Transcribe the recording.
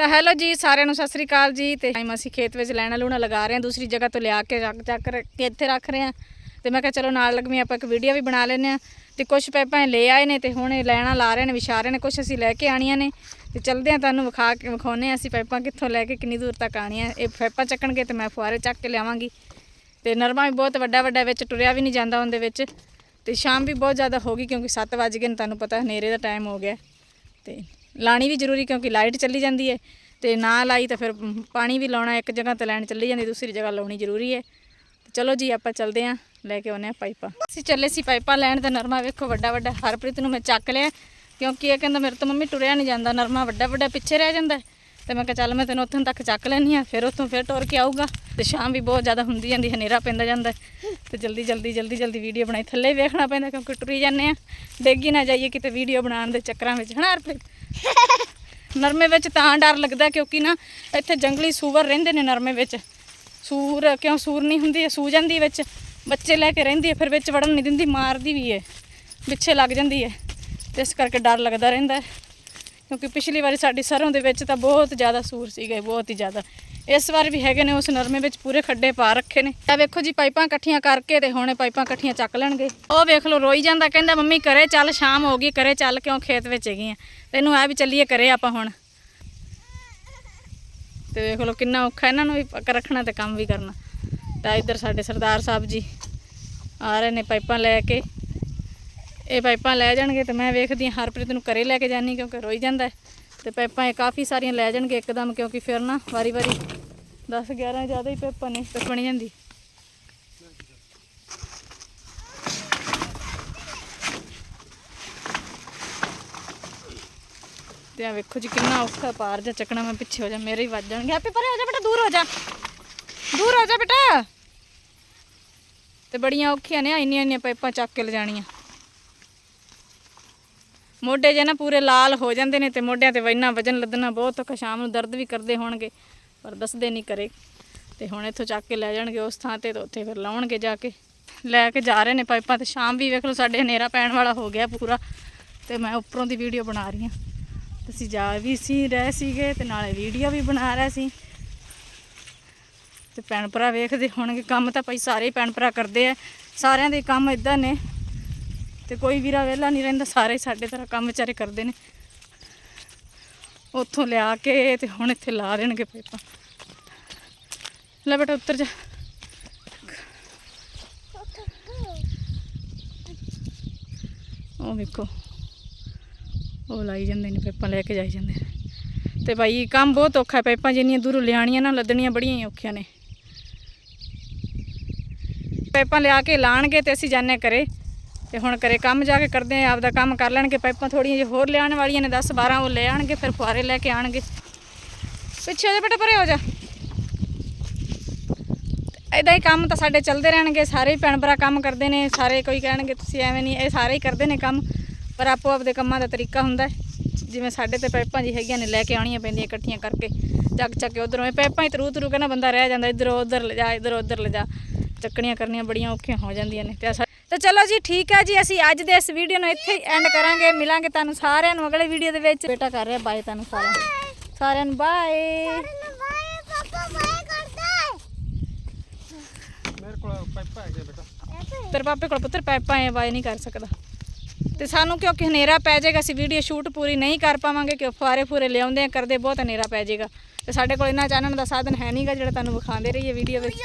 ਤਾਂ ਹੈਲੋ ਜੀ, ਸਾਰਿਆਂ ਨੂੰ ਸਤਿ ਸ੍ਰੀ ਅਕਾਲ ਜੀ। ਤੇ ਟਾਈਮ ਅਸੀਂ ਖੇਤ ਵਿੱਚ ਲੈਣਾ ਲੂਣਾ ਲਗਾ ਰਹੇ ਹਾਂ। ਦੂਸਰੀ ਜਗ੍ਹਾ ਤੋਂ ਲਿਆ ਕੇ ਚੱਕ ਚੱਕ ਕੇ ਇੱਥੇ ਰੱਖ ਰਹੇ ਹਾਂ। ਤੇ ਮੈਂ ਕਿਹਾ ਚਲੋ ਨਾਲ ਲੱਗਮੀ ਆਪਾਂ ਇੱਕ ਵੀਡੀਓ ਵੀ ਬਣਾ ਲੈਂਦੇ ਹਾਂ। ਤੇ ਕੁਝ ਪੈਪਾਂ ਲੈ ਆਏ ਨੇ ਤੇ ਹੁਣ ਇਹ ਲੈਣਾ ਲਾ ਰਹੇ ਨੇ, ਵਿਛਾ ਰਹੇ ਨੇ ਕੁਝ ਅਸੀਂ ਲੈ ਕੇ ਆਣੀਆਂ ਨੇ। ਤੇ ਚਲਦੇ ਹਾਂ, ਤੁਹਾਨੂੰ ਵਿਖਾ ਕੇ ਵਿਖਾਉਨੇ ਹਾਂ ਅਸੀਂ ਪੈਪਾਂ ਕਿੱਥੋਂ ਲੈ ਕੇ, ਕਿੰਨੀ ਦੂਰ ਤੱਕ ਆਣੀਆਂ ਇਹ ਪੈਪਾਂ ਚੱਕਣਗੇ ਤੇ ਮੈਂ ਫੁਆਰੇ ਚੱਕ ਕੇ ਲਿਆਵਾਂਗੀ। ਤੇ ਨਰਮਾ ਵੀ ਬਹੁਤ ਵੱਡਾ ਵੱਡਾ, ਵਿੱਚ ਟੁਰਿਆ ਵੀ ਨਹੀਂ ਜਾਂਦਾ ਉਹਦੇ ਵਿੱਚ। ਤੇ ਸ਼ਾਮ ਵੀ ਬਹੁਤ ਜ਼ਿਆਦਾ ਹੋ ਗਈ ਕਿਉਂਕਿ 7 ਵਜ ਗਏ ਨੇ, ਤੁਹਾਨੂੰ ਪਤਾ ਹਨੇਰੇ ਦਾ ਟਾਈਮ ਹੋ ਗਿਆ। ਤੇ ਲਾਣੀ ਵੀ ਜ਼ਰੂਰੀ ਕਿਉਂਕਿ ਲਾਈਟ ਚੱਲੀ ਜਾਂਦੀ ਹੈ ਤੇ ਨਾ ਲਾਈ ਤਾਂ ਫਿਰ ਪਾਣੀ ਵੀ ਲਾਉਣਾ ਇੱਕ ਜਗ੍ਹਾ ਤੇ ਲੈਣ ਚੱਲੀ ਜਾਂਦੀ, ਦੂਸਰੀ ਜਗ੍ਹਾ ਲਾਉਣੀ ਜ਼ਰੂਰੀ ਹੈ। ਚਲੋ ਜੀ, ਆਪਾਂ ਚੱਲਦੇ ਆਂ ਲੈ ਕੇ ਆਉਂਦੇ ਹਾਂ ਪਾਈਪਾਂ। ਅਸੀਂ ਚੱਲੇ ਸੀ ਪਾਈਪਾਂ ਲੈਣ ਤੇ ਨਰਮਾ ਵੇਖੋ ਵੱਡਾ ਵੱਡਾ, ਹਰਪ੍ਰੀਤ ਨੂੰ ਮੈਂ ਚੱਕ ਲਿਆ, ਕਿਉਂਕਿ ਇਹ ਕਹਿੰਦਾ ਮੇਰੇ ਤੋਂ ਮੰਮੀ ਟੁਰਿਆ ਨਹੀਂ ਜਾਂਦਾ, ਨਰਮਾ ਵੱਡਾ ਵੱਡਾ ਪਿੱਛੇ ਰਹਿ ਜਾਂਦਾ ਹੈ। ਤੇ ਮੈਂ ਕਿਹਾ ਚੱਲ ਮੈਂ ਤੈਨੂੰ ਉੱਥੋਂ ਤੱਕ ਚੱਕ ਲੈਣੀ ਆ ਫਿਰ ਉੱਥੋਂ ਫਿਰ ਟੁਰ ਕੇ ਆਊਗਾ। ਤੇ ਸ਼ਾਮ ਵੀ ਬਹੁਤ ਜ਼ਿਆਦਾ ਹੁੰਦੀ ਜਾਂਦੀ, ਹਨੇਰਾ ਪੈਂਦਾ ਜਾਂਦਾ ਹੈ। ਤੇ ਜਲਦੀ ਜਲਦੀ ਜਲਦੀ ਜਲਦੀ ਵੀਡੀਓ ਬਣਾਈ, ਥੱਲੇ ਵੇਖਣਾ ਪੈਂਦਾ ਕਿਉਂਕਿ ਟੁਰੀ ਜਾਂਦੇ ਆ ਡੇਗੀ ਨਾ ਜਾਈਏ ਕਿਤੇ ਵੀਡੀਓ ਬਣਾਉਣ ਦੇ ਚੱਕਰਾਂ ਵਿੱਚ, ਹਨਾ ਹਰਪ੍ਰੀਤ? ਨਰਮੇ ਵਿੱਚ ਤਾਂ ਡਰ ਲੱਗਦਾ ਕਿਉਂਕਿ ਨਾ ਇੱਥੇ ਜੰਗਲੀ ਸੂਵਰ ਰਹਿੰਦੇ ਨੇ ਨਰਮੇ ਵਿੱਚ। ਸੂਰ ਕਿਉਂ ਸੂਰ ਨਹੀਂ ਹੁੰਦੀ ਹੈ ਸੂ ਜਾਂਦੀ ਵਿੱਚ ਬੱਚੇ ਲੈ ਕੇ ਰਹਿੰਦੀ ਹੈ, ਫਿਰ ਵਿੱਚ ਵੜਨ ਨਹੀਂ ਦਿੰਦੀ, ਮਾਰਦੀ ਵੀ ਹੈ, ਪਿੱਛੇ ਲੱਗ ਜਾਂਦੀ ਹੈ। ਤੇ ਇਸ ਕਰਕੇ ਡਰ ਲੱਗਦਾ ਰਹਿੰਦਾ ਹੈ। ਕਿਉਂਕਿ ਪਿਛਲੀ ਵਾਰੀ ਸਾਡੀ ਸਰੋਂ ਦੇ ਵਿੱਚ ਤਾਂ ਬਹੁਤ ਜ਼ਿਆਦਾ ਸੂਰ ਸੀਗੇ, ਬਹੁਤ ਹੀ ਜ਼ਿਆਦਾ। ਇਸ ਵਾਰ ਵੀ ਹੈਗੇ ਨੇ, ਉਸ ਨਰਮੇ ਵਿੱਚ ਪੂਰੇ ਖੱਡੇ ਪਾ ਰੱਖੇ ਨੇ। ਆ ਵੇਖੋ ਜੀ, ਪਾਈਪਾਂ ਇਕੱਠੀਆਂ ਕਰਕੇ ਤੇ ਹੁਣੇ ਪਾਈਪਾਂ ਇਕੱਠੀਆਂ ਚੱਕ ਲੈਣਗੇ। ਉਹ ਵੇਖ ਲਓ, ਰੋਈ ਜਾਂਦਾ, ਕਹਿੰਦਾ, ਮੰਮੀ ਕਰੇ ਚੱਲ, ਸ਼ਾਮ ਹੋ ਗਈ ਕਰੇ ਚੱਲ, ਕਿਉਂ ਖੇਤ ਵਿੱਚ ਹੈਗੀ ਆ? ਤੈਨੂੰ ਆ ਵੀ ਚੱਲੀਏ ਕਰੇ ਆਪਾਂ ਹੁਣ। ਤੇ ਵੇਖ ਲਓ, ਕਿੰਨਾ ਔਖਾ ਇਹਨਾਂ ਨੂੰ ਵੀ ਰੱਖਣਾ ਤੇ ਕੰਮ ਵੀ ਕਰਨਾ। ਤਾਂ ਇੱਧਰ ਸਾਡੇ ਸਰਦਾਰ ਸਾਹਿਬ ਜੀ ਆ ਰਹੇ ਨੇ ਪਾਈਪਾਂ ਲੈ ਕੇ। ਇਹ ਪਾਈਪਾਂ ਲੈ ਜਾਣਗੇ ਤੇ ਮੈਂ ਵੇਖਦੀ ਹਾਂ ਹਰਪ੍ਰੀਤ ਨੂੰ ਘਰੇ ਲੈ ਕੇ ਜਾਨੀ ਕਿਉਂਕਿ ਰੋਈ ਜਾਂਦਾ ਤੇ ਪਾਈਪਾਂ ਇਹ ਕਾਫੀ ਸਾਰੀਆਂ ਲੈ ਜਾਣਗੇ ਇੱਕਦਮ ਕਿਉਂਕਿ ਫਿਰ ਨਾ ਵਾਰੀ ਵਾਰੀ 10 11 ਜ਼ਿਆਦਾ ਹੀ ਪਾਈਪਾਂ ਨੇ ਤੇ ਜਾਂਦੀ। ਤੇ ਆ ਵੇਖੋ ਜੀ ਕਿੰਨਾ ਔਖਾ ਪਾਰ ਜਾ ਚੱਕਣਾ ਮੈਂ ਪਿੱਛੇ ਹੋ ਜਾ, ਮੇਰੇ ਹੀ ਵੱਜ ਜਾਣਗੇ। ਆਪੇ ਪਰੇ ਹੋ ਜਾ ਬੇਟਾ, ਦੂਰ ਹੋ ਜਾ। ਦੂਰ ਹੋ ਜਾ ਬੇਟਾ। ਤੇ ਬੜੀਆਂ ਔਖੀਆਂ ਨੇ ਇੰਨੀਆਂ ਇੰਨੀਆਂ ਪਾਈਪਾਂ ਚੱਕ ਕੇ ਲਿਜਾਣੀਆਂ। ਮੋਢੇ ਜੇ ਨਾ ਪੂਰੇ ਲਾਲ ਹੋ ਜਾਂਦੇ ਨੇ ਤੇ ਮੋਢਿਆਂ ਤੇ ਵੈਨਾ ਵਜਨ ਲੱਦਣਾ ਬਹੁਤ ਔਖਾ, ਸ਼ਾਮ ਨੂੰ ਦਰਦ ਵੀ ਕਰਦੇ ਹੋਣਗੇ, ਪਰ ਦੱਸਦੇ ਨਹੀਂ ਕਰੇ ਤੇ ਹੁਣ ਇੱਥੋਂ ਚੱਕ ਕੇ ਲੈ ਜਾਣਗੇ ਉਸ ਥਾਂ ਤੇ ਤੇ ਉੱਥੇ ਫਿਰ ਲਾਉਣਗੇ ਜਾ ਕੇ। ਲੈ ਕੇ ਜਾ ਰਹੇ ਨੇ ਪਾਈਪਾਂ ਤੇ, ਸ਼ਾਮ ਵੀ ਵੇਖ ਲਓ ਸਾਡੇ ਹਨੇਰਾ ਪੈਣ ਵਾਲਾ ਹੋ ਗਿਆ ਪੂਰਾ। ਤੇ ਮੈਂ ਉੱਪਰੋਂ ਦੀ ਵੀਡੀਓ ਬਣਾ ਰਹੀ ਹਾਂ। ਅਸੀਂ ਜਾ ਵੀ ਸੀ, ਰਹੇ ਸੀਗੇ ਤੇ ਨਾਲੇ ਵੀਡੀਓ ਵੀ ਬਣਾ ਰਹੇ ਸੀ। ਤੇ ਭੈਣ ਭਰਾ ਵੇਖਦੇ ਹੋਣਗੇ, ਕੰਮ ਤਾਂ ਭਾਈ ਸਾਰੇ ਹੀ ਭੈਣ ਭਰਾ ਕਰਦੇ ਆ। ਸਾਰਿਆਂ ਦੇ ਕੰਮ ਇਦਾਂ ਨੇ। ਤੇ ਕੋਈ ਵੀਰਾ ਵਿਹਲਾ ਨਹੀਂ ਰਹਿੰਦਾ, ਸਾਰੇ ਸਾਡੇ ਤਰ੍ਹਾਂ ਕੰਮ ਵਿਚਾਰੇ ਕਰਦੇ ਨੇ। ਉੱਥੋਂ ਲਿਆ ਕੇ ਤੇ ਹੁਣ ਇੱਥੇ ਲਾ ਦੇਣਗੇ ਪਾਈਪਾਂ ਲੈ ਬੇਟਾ ਉੱਤਰ ਜਾ। ਉਹ ਵੇਖੋ, ਉਹ ਲਾਈ ਜਾਂਦੇ ਨੇ ਪਾਈਪਾਂ ਲੈ ਕੇ ਜਾਈ ਜਾਂਦੇ। ਨੇ ਤੇ ਭਾਈ ਕੰਮ ਬਹੁਤ ਔਖਾ ਹੈ ਪਾਈਪਾਂ ਜਿੰਨੀਆਂ ਦੂਰੋਂ ਲਿਆਣੀਆਂ ਨਾ, ਲੱਦਣੀਆਂ ਬੜੀਆਂ ਹੀ ਔਖੀਆਂ ਨੇ। ਪਾਈਪਾਂ ਲਿਆ ਕੇ ਲਾਣਗੇ ਤੇ ਅਸੀਂ ਜਾਣੇ ਕਰੇ ਤੇ ਹੁਣ ਕਰੇ ਕੰਮ ਜਾ ਕੇ ਕਰਦੇ ਆ, ਆਪਦਾ ਕੰਮ ਕਰ ਲੈਣਗੇ, ਪਾਈਪਾਂ ਥੋੜੀਆਂ ਜਿਹੀ ਹੋਰ ਲਿਆਉਣ ਵਾਲੀਆਂ ਨੇ 10 12 ਉਹ ਲੈ ਆਣਗੇ ਫਿਰ ਫੁਆਰੇ ਲੈ ਕੇ ਆਣਗੇ ਪਿੱਛੇ ਹੋ ਜਾ ਬੇਟਾ, ਪਰੇ ਹੋ ਜਾ। ਇਦਾਂ ਹੀ ਕੰਮ ਤਾਂ ਸਾਡੇ ਚੱਲਦੇ ਰਹਿਣਗੇ, ਸਾਰੇ ਹੀ ਭੈਣ ਭਰਾ ਕੰਮ ਕਰਦੇ ਨੇ, ਸਾਰੇ ਕੋਈ ਕਹਿਣਗੇ, ਤੁਸੀਂ ਐਵੇਂ ਨਹੀਂ, ਇਹ ਸਾਰੇ ਹੀ ਕਰਦੇ ਨੇ ਕੰਮ, ਪਰ ਆਪੋ ਆਪਦੇ ਕੰਮਾਂ ਦਾ ਤਰੀਕਾ ਹੁੰਦਾ ਜਿਵੇਂ ਸਾਡੇ ਤੇ ਪਾਈਪਾਂ ਜੀ ਹੈਗੀਆਂ ਨੇ, ਲੈ ਕੇ ਆਉਣੀਆਂ ਪੈਂਦੀਆਂ ਇਕੱਠੀਆਂ ਕਰਕੇ ਚੱਕ ਚੱਕ ਕੇ ਉਧਰੋਂ, ਇਹ ਪਾਈਪਾਂ ਹੀ ਤਰੂ ਤਰੂ ਕਹਿੰਦਾ ਬੰਦਾ ਰਹਿ ਜਾਂਦਾ, ਇਧਰੋਂ ਉਧਰ ਲਿਜਾ, ਇਧਰੋਂ ਉਧਰ ਲਿਜਾ, ਚੱਕਣੀਆਂ ਕਰਨੀਆਂ ਬੜੀਆਂ ਔਖੀਆਂ ਹੋ ਜਾਂਦੀਆਂ ਨੇ, ਤੇ ਸਾ- ਤੇ ਚਲੋ ਜੀ ਠੀਕ ਹੈ ਜੀ ਅਸੀਂ ਅੱਜ ਦੇ ਇਸ ਵੀਡੀਓ ਨੂੰ ਇੱਥੇ ਹੀ ਐਂਡ ਕਰਾਂਗੇ। ਮਿਲਾਂਗੇ ਤੁਹਾਨੂੰ ਸਾਰਿਆਂ ਨੂੰ ਅਗਲੇ ਵੀਡੀਓ ਦੇ ਵਿੱਚ। ਬੇਟਾ ਕਰ ਰਿਹਾ ਬਾਏ ਤੁਹਾਨੂੰ ਸਾਰਿਆਂ ਨੂੰ ਸਾਰਿਆਂ ਨੂੰ ਬਾਏ ਮੇਰੇ ਕੋਲ ਪਾਈਪਾਂ ਹੈਗੇ ਬੇਟਾ। ਤੇਰੇ ਪਾਪੇ ਕੋਲ ਪੁੱਤਰ ਪਾਈਪਾਂ ਐ ਬਾਏ ਨਹੀਂ ਕਰ ਸਕਦਾ। ਤੇ ਸਾਨੂੰ ਕਿਉਂਕਿ ਹਨੇਰਾ ਪੈ ਜਾਏਗਾ? ਅਸੀਂ ਵੀਡੀਓ ਸ਼ੂਟ ਪੂਰੀ ਨਹੀਂ ਕਰ ਪਾਵਾਂਗੇ ਕਿ ਫੁਆਰੇ ਫੂਰੇ ਲਿਆਉਂਦੇ ਆ ਕਰਦੇ ਬਹੁਤ ਹਨੇਰਾ ਪੈ ਜਾਏਗਾ। ਤੇ ਸਾਡੇ ਕੋਲ ਇੰਨਾ ਚਾਨਣ ਦਾ ਸਾਧਨ ਹੈ ਨਹੀਂਗਾ ਜਿਹੜਾ ਤੁਹਾਨੂੰ ਵਿਖਾਉਂਦੇ ਰਹੀਏ ਵੀਡੀਓ ਵਿੱਚ।